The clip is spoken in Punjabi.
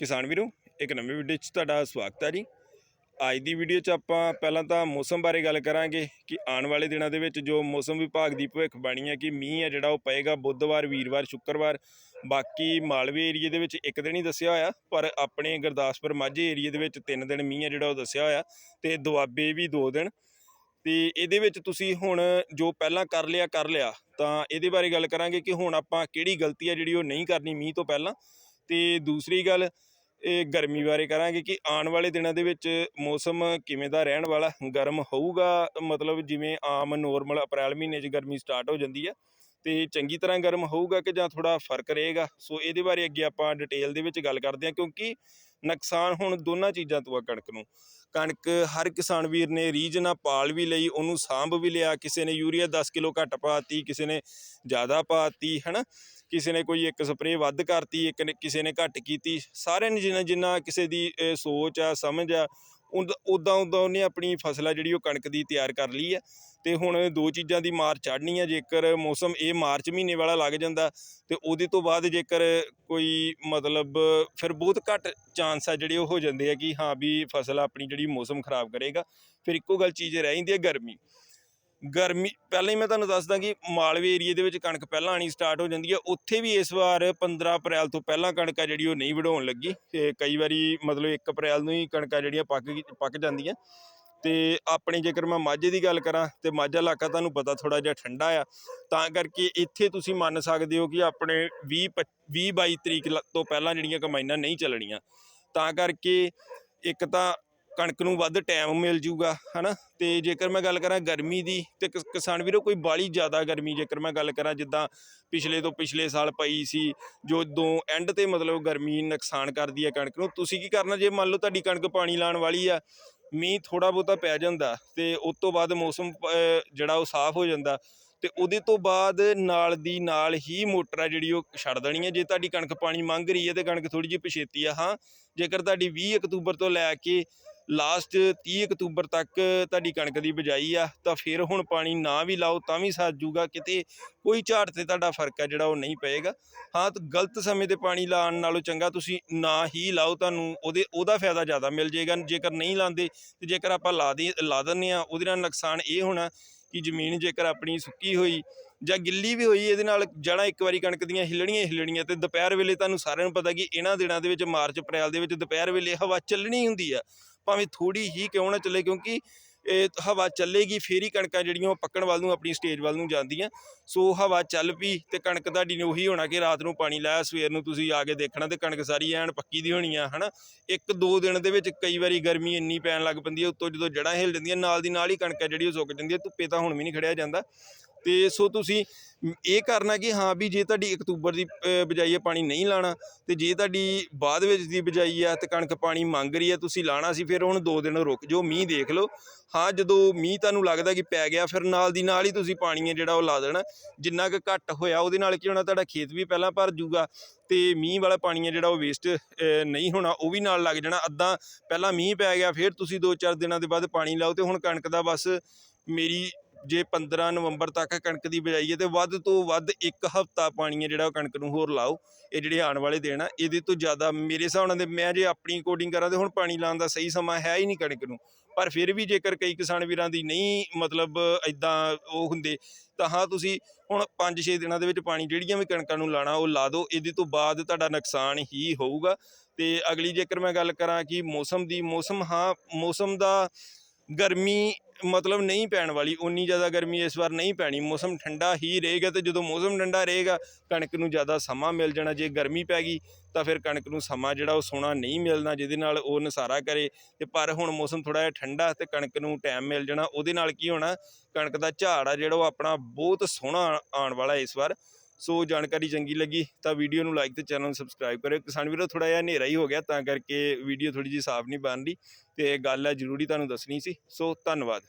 ਕਿਸਾਨ ਵੀਰੋ, ਇੱਕ ਨਵੀਂ ਵੀਡੀਓ 'ਚ ਤੁਹਾਡਾ ਸਵਾਗਤ ਹੈ ਜੀ। ਅੱਜ ਦੀ ਵੀਡੀਓ 'ਚ ਆਪਾਂ ਪਹਿਲਾਂ ਤਾਂ ਮੌਸਮ ਬਾਰੇ ਗੱਲ ਕਰਾਂਗੇ ਕਿ ਆਉਣ ਵਾਲੇ ਦਿਨਾਂ ਦੇ ਵਿੱਚ ਜੋ ਮੌਸਮ ਵਿਭਾਗ ਦੀ ਭਵਿੱਖਬਾਣੀ ਹੈ ਕਿ ਮੀਂਹ ਹੈ ਜਿਹੜਾ ਉਹ ਪਏਗਾ ਬੁੱਧਵਾਰ, ਵੀਰਵਾਰ, ਸ਼ੁੱਕਰਵਾਰ। ਬਾਕੀ ਮਾਲਵੇ ਏਰੀਏ ਦੇ ਵਿੱਚ ਇੱਕ ਦਿਨ ਹੀ ਦੱਸਿਆ ਹੋਇਆ, ਪਰ ਆਪਣੇ ਗੁਰਦਾਸਪੁਰ ਮਾਝੇ ਏਰੀਏ ਦੇ ਵਿੱਚ ਤਿੰਨ ਦਿਨ ਮੀਂਹ ਹੈ ਜਿਹੜਾ ਉਹ ਦੱਸਿਆ ਹੋਇਆ ਤੇ ਦੁਆਬੇ ਵੀ ਦੋ ਦਿਨ। ਤੇ ਇਹਦੇ ਵਿੱਚ ਤੁਸੀਂ ਹੁਣ ਜੋ ਪਹਿਲਾਂ ਕਰ ਲਿਆ ਕਰ ਲਿਆ, ਤਾਂ ਇਹਦੇ ਬਾਰੇ ਗੱਲ ਕਰਾਂਗੇ ਕਿ ਹੁਣ ਆਪਾਂ ਕਿਹੜੀ ਗਲਤੀ ਹੈ ਜਿਹੜੀ ਉਹ ਨਹੀਂ ਕਰਨੀ ਮੀਂਹ ਤੋਂ ਪਹਿਲਾਂ। ਤੇ ਦੂਸਰੀ ਗੱਲ ਇਹ ਗਰਮੀ ਬਾਰੇ ਕਰਾਂਗੇ ਕਿ ਆਉਣ ਵਾਲੇ ਦਿਨਾਂ ਦੇ ਵਿੱਚ ਮੌਸਮ ਕਿਵੇਂ ਦਾ ਰਹਿਣ ਵਾਲਾ, ਗਰਮ ਹੋਊਗਾ, ਮਤਲਬ ਜਿਵੇਂ ਆਮ ਨੋਰਮਲ ਅਪ੍ਰੈਲ ਮਹੀਨੇ 'ਚ ਗਰਮੀ ਸਟਾਰਟ ਹੋ ਜਾਂਦੀ ਹੈ ਤੇ ਚੰਗੀ ਤਰ੍ਹਾਂ ਗਰਮ ਹੋਊਗਾ ਕਿ ਜਾਂ ਥੋੜਾ ਫ਼ਰਕ ਰਹੇਗਾ? ਸੋ ਇਹਦੇ ਬਾਰੇ ਅੱਗੇ ਆਪਾਂ ਡਿਟੇਲ ਦੇ ਵਿੱਚ ਗੱਲ ਕਰਦੇ ਹਾਂ, ਕਿਉਂਕਿ ਨੁਕਸਾਨ ਹੁਣ ਦੋਨਾਂ ਚੀਜ਼ਾਂ ਤੋਂ ਆ ਕਣਕ ਨੂੰ। ਕਣਕ ਹਰ ਕਿਸਾਨ ਵੀਰ ਨੇ ਰੀਝ ਨਾਲ ਪਾਲ ਵੀ ਲਈ, ਉਹਨੂੰ ਸਾਂਭ ਵੀ ਲਿਆ। ਕਿਸੇ ਨੇ ਯੂਰੀਆ 10 ਕਿਲੋ ਘੱਟ ਪਾਤੀ, ਕਿਸੇ ਨੇ ਜ਼ਿਆਦਾ ਪਾਤੀ, ਹਨਾ? ਕਿਸੇ ਨੇ ਕੋਈ ਇੱਕ ਸਪਰੇਅ ਵੱਧ ਕਰਤੀ, ਇੱਕ ਨੇ ਕਿਸੇ ਨੇ ਘੱਟ ਕੀਤੀ। ਸਾਰਿਆਂ ਨੇ ਜਿੰਨਾ ਜਿੰਨਾ ਕਿਸੇ ਦੀ ਸੋਚ ਆ, ਸਮਝ ਆ, ਉਦਾਂ ਉਦਾਂ ਉਹਨੇ ਆਪਣੀ ਫਸਲ ਆ ਜਿਹੜੀ ਉਹ ਕਣਕ ਦੀ ਤਿਆਰ ਕਰ ਲਈ ਆ। ਤੇ ਹੁਣ ਦੋ ਚੀਜ਼ਾਂ ਦੀ ਮਾਰ ਚੜ੍ਹਨੀ ਆ, ਜੇਕਰ ਮੌਸਮ ਇਹ ਮਾਰਚ ਮਹੀਨੇ ਵਾਲਾ ਲੱਗ ਜਾਂਦਾ ਤੇ ਉਹਦੇ ਤੋਂ ਬਾਅਦ ਜੇਕਰ ਕੋਈ ਮਤਲਬ ਫਿਰ ਬਹੁਤ ਘੱਟ ਚਾਂਸ ਆ ਜਿਹੜੇ ਉਹ ਹੋ ਜਾਂਦੇ ਆ ਕਿ ਹਾਂ ਵੀ ਫਸਲ ਆਪਣੀ ਜਿਹੜੀ ਮੌਸਮ ਖਰਾਬ ਕਰੇਗਾ, ਫਿਰ ਇੱਕੋ ਗੱਲ ਚੀਜ਼ ਰਹਿ ਜਾਂਦੀ ਹੈ ਗਰਮੀ। ਗਰਮੀ, ਪਹਿਲਾਂ ਹੀ ਮੈਂ ਤੁਹਾਨੂੰ ਦੱਸਦਾ ਕਿ ਮਾਲਵੇ ਏਰੀਏ ਦੇ ਵਿੱਚ ਕਣਕ ਪਹਿਲਾਂ ਆਣੀ ਸਟਾਰਟ ਹੋ ਜਾਂਦੀ ਹੈ ਉੱਥੇ ਵੀ ਇਸ ਵਾਰ 15 ਅਪ੍ਰੈਲ ਤੋਂ ਪਹਿਲਾਂ ਕਣਕ ਆ ਜਿਹੜੀ ਉਹ ਨਹੀਂ ਵਢਾਉਣ ਲੱਗੀ, ਤੇ ਕਈ ਵਾਰੀ ਮਤਲਬ 1 ਅਪ੍ਰੈਲ ਨੂੰ ਹੀ ਕਣਕਾਂ ਜਿਹੜੀਆਂ ਪੱਕ ਪੱਕ ਜਾਂਦੀਆਂ। ਤੇ ਆਪਣੇ ਜੇਕਰ ਮੈਂ ਮਾਝੇ ਦੀ ਗੱਲ ਕਰਾਂ ਤੇ ਮਾਝਾ ਇਲਾਕਾ ਤੁਹਾਨੂੰ ਪਤਾ ਥੋੜਾ ਜਿਹਾ ਠੰਡਾ ਆ, ਤਾਂ ਕਰਕੇ ਇੱਥੇ ਤੁਸੀਂ ਮੰਨ ਸਕਦੇ ਹੋ ਕਿ ਆਪਣੇ 20 20 22 ਤਰੀਕ ਲ- ਤੋਂ ਪਹਿਲਾਂ ਜਿਹੜੀਆਂ ਕਮਾਈਨਾਂ ਨਹੀਂ ਚੱਲਣੀਆਂ। ਤਾਂ ਕਰਕੇ ਇੱਕ ਤਾਂ ਕਣਕ ਨੂੰ ਵੱਧ ਟਾਈਮ ਮਿਲ ਜੂਗਾ, ਹਨਾ? ਤੇ ਜੇਕਰ ਮੈਂ ਗੱਲ ਕਰਾਂ ਗਰਮੀ ਦੀ ਤੇ ਕਿਸ- ਕਿਸਾਨ ਵੀਰੋ ਕੋਈ ਬਾਲੀ ਜ਼ਿਆਦਾ ਗਰਮੀ ਜੇਕਰ ਮੈਂ ਗੱਲ ਕਰਾਂ ਜਿੱਦਾਂ ਪਿਛਲੇ ਤੋਂ ਪਿਛਲੇ ਸਾਲ ਪਈ ਸੀ, ਜੋ ਦੋ ਐਂਡ ਤੇ ਮਤਲਬ ਗਰਮੀ ਨੁਕਸਾਨ ਕਰਦੀ ਹੈ ਕਣਕ ਨੂੰ, ਤੁਸੀਂ ਕੀ ਕਰਨਾ ਜੇ ਮੰਨ ਲਓ ਤੁਹਾਡੀ ਕਣਕ ਪਾਣੀ ਲਾਉਣ ਵਾਲੀ ਆ ਮੀਂਹ ਥੋੜਾ ਬਹੁਤਾ ਪੈ ਜਾਂਦਾ ਤੇ ਉਸ ਤੋਂ ਬਾਅਦ ਮੌਸਮ ਜਿਹੜਾ ਉਹ ਸਾਫ਼ ਹੋ ਜਾਂਦਾ ਤੇ ਉਹਦੇ ਤੋਂ ਬਾਅਦ ਨਾਲ ਦੀ ਨਾਲ ਹੀ ਮੋਟਰ ਆ ਜਿਹੜੀ ਉਹ ਛੱਡ ਦੇਣੀ ਹੈ ਜੇ ਤੁਹਾਡੀ ਕਣਕ ਪਾਣੀ ਮੰਗ ਰਹੀ ਹੈ ਤੇ ਕਣਕ ਥੋੜੀ ਜਿਹੀ ਪਛੇਤੀ ਆ, ਹਾਂ। ਜੇਕਰ ਤੁਹਾਡੀ 20 ਅਕਤੂਬਰ ਤੋਂ ਲੈ ਕੇ ਲਾਸਟ 30 ਅਕਤੂਬਰ ਤੱਕ ਤੁਹਾਡੀ ਕਣਕ ਦੀ ਬਿਜਾਈ ਆ, ਤਾਂ ਫਿਰ ਹੁਣ ਪਾਣੀ ਨਾ ਵੀ ਲਾਓ ਤਾਂ ਵੀ ਸਰ ਜੂਗਾ, ਕਿਤੇ ਕੋਈ ਝਾੜ ਤੇ ਤੁਹਾਡਾ ਫ਼ਰਕ ਆ ਜਿਹੜਾ ਉਹ ਨਹੀਂ ਪਏਗਾ। ਹਾਂ, ਤਾਂ ਗਲਤ ਸਮੇਂ ਤੇ ਪਾਣੀ ਲਾਉਣ ਨਾਲੋਂ ਚੰਗਾ ਤੁਸੀਂ ਨਾ ਹੀ ਲਾਓ, ਤੁਹਾਨੂੰ ਉਹਦੇ, ਉਹਦਾ ਫਾਇਦਾ ਜ਼ਿਆਦਾ ਮਿਲ ਜਾਏਗਾ। ਜੇਕਰ ਨਹੀਂ ਲਾਉਂਦੇ, ਤੇ ਜੇਕਰ ਆਪਾਂ ਲਾ ਦੇ, ਲਾ ਦਿੰਦੇ ਆ ਉਹਦੇ ਨਾਲ ਨੁਕਸਾਨ ਇਹ ਹੋਣਾ ਕਿ ਜ਼ਮੀਨ ਜੇਕਰ ਆਪਣੀ ਸੁੱਕੀ ਹੋਈ ਜਾਂ ਗਿੱਲੀ ਵੀ ਹੋਈ, ਇਹਦੇ ਨਾਲ ਜੜਾਂ ਇੱਕ ਵਾਰੀ ਕਣਕ ਦੀਆਂ ਹਿੱਲਣੀਆਂ ਹੀ ਹਿੱਲਣੀਆਂ ਤੇ ਦੁਪਹਿਰ ਵੇਲੇ ਤੁਹਾਨੂੰ ਸਾਰਿਆਂ ਨੂੰ ਪਤਾ ਕਿ ਇਹਨਾਂ ਦਿਨਾਂ ਦੇ ਵਿੱਚ, ਮਾਰਚ, ਅਪ੍ਰੈਲ ਦੇ ਵਿੱਚ ਦੁਪਹਿਰ ਵੇਲੇ ਹਵਾ ਚੱਲਣੀ ਹੁੰਦੀ ਆ। ਭਾਵੇਂ ਥੋੜੀ ਹੀ ਕਿਉਂ ਨਾ ਚੱਲੇ, ਕਿਉਂਕਿ ਇਹ ਹਵਾ ਚੱਲੇਗੀ, ਫੇਰ ਹੀ ਕਣਕਾਂ ਜਿਹੜੀਆਂ ਉਹ ਪੱਕਣ ਵੱਲ ਨੂੰ, ਆਪਣੀ ਸਟੇਜ ਵੱਲ ਨੂੰ ਜਾਂਦੀਆਂ। ਸੋ ਹਵਾ ਚੱਲ ਪਈ ਤੇ ਕਣਕ ਤੁਹਾਡੀ ਨੇ ਉਹੀ ਹੋਣਾ ਕਿ ਰਾਤ ਨੂੰ ਪਾਣੀ ਲਾਇਆ, ਸਵੇਰ ਨੂੰ ਤੁਸੀਂ ਆ ਕੇ ਦੇਖਣਾ ਤੇ ਕਣਕ ਸਾਰੀ ਐਨ ਪੱਕੀ ਦੀ ਹੋਣੀ ਆ, ਹਨਾ? ਇੱਕ ਦੋ ਦਿਨ ਦੇ ਵਿੱਚ ਕਈ ਵਾਰੀ ਗਰਮੀ ਇੰਨੀ ਪੈਣ ਲੱਗ ਪੈਂਦੀ ਹੈ ਉੱਤੋਂ ਜਦੋਂ ਜੜਾਂ ਹਿੱਲ ਜਾਂਦੀਆਂ, ਨਾਲ ਦੀ ਨਾਲ ਹੀ ਕਣਕ ਹੈ ਜਿਹੜੀ ਉਹ ਸੁੱਕ ਜਾਂਦੀ ਹੈ ਧੁੱਪੇ ਤਾਂ ਹੁਣ ਵੀ ਨਹੀਂ ਖੜਿਆ ਜਾਂਦਾ। ਤੇ ਸੋ ਤੁਸੀਂ ਇਹ ਕਰਨਾ ਕਿ ਹਾਂ ਵੀ ਜੇ ਤੁਹਾਡੀ ਅਕਤੂਬਰ ਦੀ ਅਹ, ਬਿਜਾਈ ਹੈ ਪਾਣੀ ਨਹੀਂ ਲਾਣਾ ਤੇ ਜੇ ਤੁਹਾਡੀ ਬਾਅਦ ਵਿੱਚ ਦੀ ਬਿਜਾਈ ਹੈ ਤੇ ਕਣਕ ਪਾਣੀ ਮੰਗ ਰਹੀ ਹੈ ਤੁਸੀਂ ਲਾਣਾ ਸੀ ਫਿਰ ਹੁਣ 2 ਦਿਨ ਰੁਕ ਜਾਓ ਮੀਂਹ ਦੇਖ ਲਓ। ਹਾਂ ਜਦੋਂ ਮੀਂਹ ਤੁਹਾਨੂੰ ਲੱਗਦਾ ਕਿ ਪੈ ਗਿਆ ਫਿਰ ਨਾਲ ਦੀ ਨਾਲ ਹੀ ਤੁਸੀਂ ਪਾਣੀ ਹੈ ਜਿਹੜਾ ਉਹ ਲਾ ਦੇਣਾ। ਜਿੰਨਾ ਕੁ ਘੱਟ ਹੋਇਆ ਉਹਦੇ ਨਾਲ ਕੀ ਹੋਣਾ ਤੁਹਾਡਾ ਖੇਤ ਵੀ ਪਹਿਲਾਂ ਭਰ ਜੂਗਾ ਤੇ ਮੀਂਹ ਵਾਲਾ ਪਾਣੀ ਹੈ ਜਿਹੜਾ ਉਹ ਵੇਸਟ ਨਹੀਂ ਹੋਣਾ ਉਹ ਵੀ ਨਾਲ ਲੱਗ ਜਾਣਾ। ਅੱਧਾ ਪਹਿਲਾਂ ਮੀਂਹ ਪੈ ਗਿਆ ਫਿਰ ਤੁਸੀਂ 2-4 ਦਿਨਾਂ ਦੇ ਬਾਅਦ ਪਾਣੀ ਲਾਓ ਤੇ ਹੁਣ ਕਣਕ ਦਾ ਬਸ ਮੇਰੀ ਜੇ 15 ਨਵੰਬਰ ਤੱਕ ਕਣਕ ਦੀ ਬਿਜਾਈ ਹੈ ਤੇ ਵੱਧ ਤੋਂ ਵੱਧ ਇੱਕ ਹਫ਼ਤਾ ਪਾਣੀ ਹੈ ਜਿਹੜਾ ਉਹ ਕਣਕ ਨੂੰ ਹੋਰ ਲਾਓ, ਇਹ ਜਿਹੜੇ ਆਉਣ ਵਾਲੇ ਦਿਨ ਆ, ਇਹਦੇ ਤੋਂ ਜ਼ਿਆਦਾ ਮੇਰੇ ਹਿਸਾਬ ਨਾਲ ਮੈਂ ਜੇ ਆਪਣੀ ਕੋਡਿੰਗ ਕਰਾਂ ਤੇ ਹੁਣ ਪਾਣੀ ਲਾਉਣ ਦਾ ਸਹੀ ਸਮਾਂ ਹੈ ਹੀ ਨਹੀਂ ਕਣਕ ਨੂੰ। ਪਰ ਫਿਰ ਵੀ ਜੇਕਰ ਕਈ ਕਿਸਾਨ ਵੀਰਾਂ ਦੀ ਨਹੀਂ ਮਤਲਬ ਇਦਾਂ ਉਹ ਹੁੰਦੇ, ਤਾਂ ਹਾਂ ਤੁਸੀਂ ਹੁਣ 5-6 ਦਿਨਾਂ ਦੇ ਵਿੱਚ ਪਾਣੀ ਜਿਹੜੀਆਂ ਵੀ ਕਣਕਾਂ ਨੂੰ ਲਾਣਾ ਉਹ ਲਾ ਦਿਓ, ਇਹਦੇ ਤੋਂ ਬਾਅਦ ਤੁਹਾਡਾ ਨੁਕਸਾਨ ਹੀ ਹੋਊਗਾ। ਤੇ ਅਗਲੀ ਜੇਕਰ ਮੈਂ ਗੱਲ ਕਰਾਂ ਕਿ ਮੌਸਮ ਦੀ, ਮੌਸਮ ਹਾਂ, ਮੌਸਮ ਦਾ ਗਰਮੀ ਮਤਲਬ ਨਹੀਂ ਪੈਣ ਵਾਲੀ ਉਨੀ ਜ਼ਿਆਦਾ ਗਰਮੀ ਇਸ ਵਾਰ ਨਹੀਂ ਪੈਣੀ। ਮੌਸਮ ਠੰਡਾ ਹੀ ਰਹੇਗਾ ਤੇ ਜਦੋਂ ਮੌਸਮ ਠੰਡਾ ਰਹੇਗਾ, ਕਣਕ ਨੂੰ ਜ਼ਿਆਦਾ ਸਮਾਂ ਮਿਲ ਜਾਣਾ। ਜੇ ਗਰਮੀ ਪੈ ਗਈ, ਤਾਂ ਫਿਰ ਕਣਕ ਨੂੰ ਸਮਾਂ ਜਿਹੜਾ ਉਹ ਸੋਣਾ ਨਹੀਂ ਮਿਲਣਾ, ਜਿਹਦੇ ਨਾਲ ਉਹ ਨਸਾਰਾ ਕਰੇ। ਤੇ ਪਰ ਹੁਣ ਮੌਸਮ ਥੋੜਾ ਜਿਹਾ ਠੰਡਾ ਤੇ ਕਣਕ ਨੂੰ ਟਾਈਮ ਮਿਲ ਜਾਣਾ। ਉਹਦੇ ਨਾਲ ਕੀ ਹੋਣਾ, ਕਣਕ ਦਾ ਝਾੜ ਆ ਜਿਹੜਾ ਉਹ ਆਪਣਾ ਬਹੁਤ ਸੋਹਣਾ ਆਉਣ ਵਾਲਾ ਇਸ ਵਾਰ। ਸੋ ਜਾਣਕਾਰੀ ਚੰਗੀ ਲੱਗੀ ਤਾਂ ਵੀਡੀਓ ਨੂੰ ਲਾਈਕ ਤੇ ਚੈਨਲ ਨੂੰ ਸਬਸਕ੍ਰਾਈਬ ਕਰਿਓ। ਕਿਸਾਨ ਵੀਰੋ ਥੋੜਾ ਜਿਹਾ ਹਨੇਰਾ ਹੀ ਹੋ ਗਿਆ ਤਾਂ ਕਰਕੇ ਵੀਡੀਓ ਥੋੜੀ ਜਿਹੀ ਸਾਫ਼ ਨਹੀਂ ਬਣ ਰਹੀ ਤੇ ਇਹ ਗੱਲ ਹੈ ਜ਼ਰੂਰੀ ਤੁਹਾਨੂੰ ਦੱਸਣੀ ਸੀ। ਸੋ ਧੰਨਵਾਦ।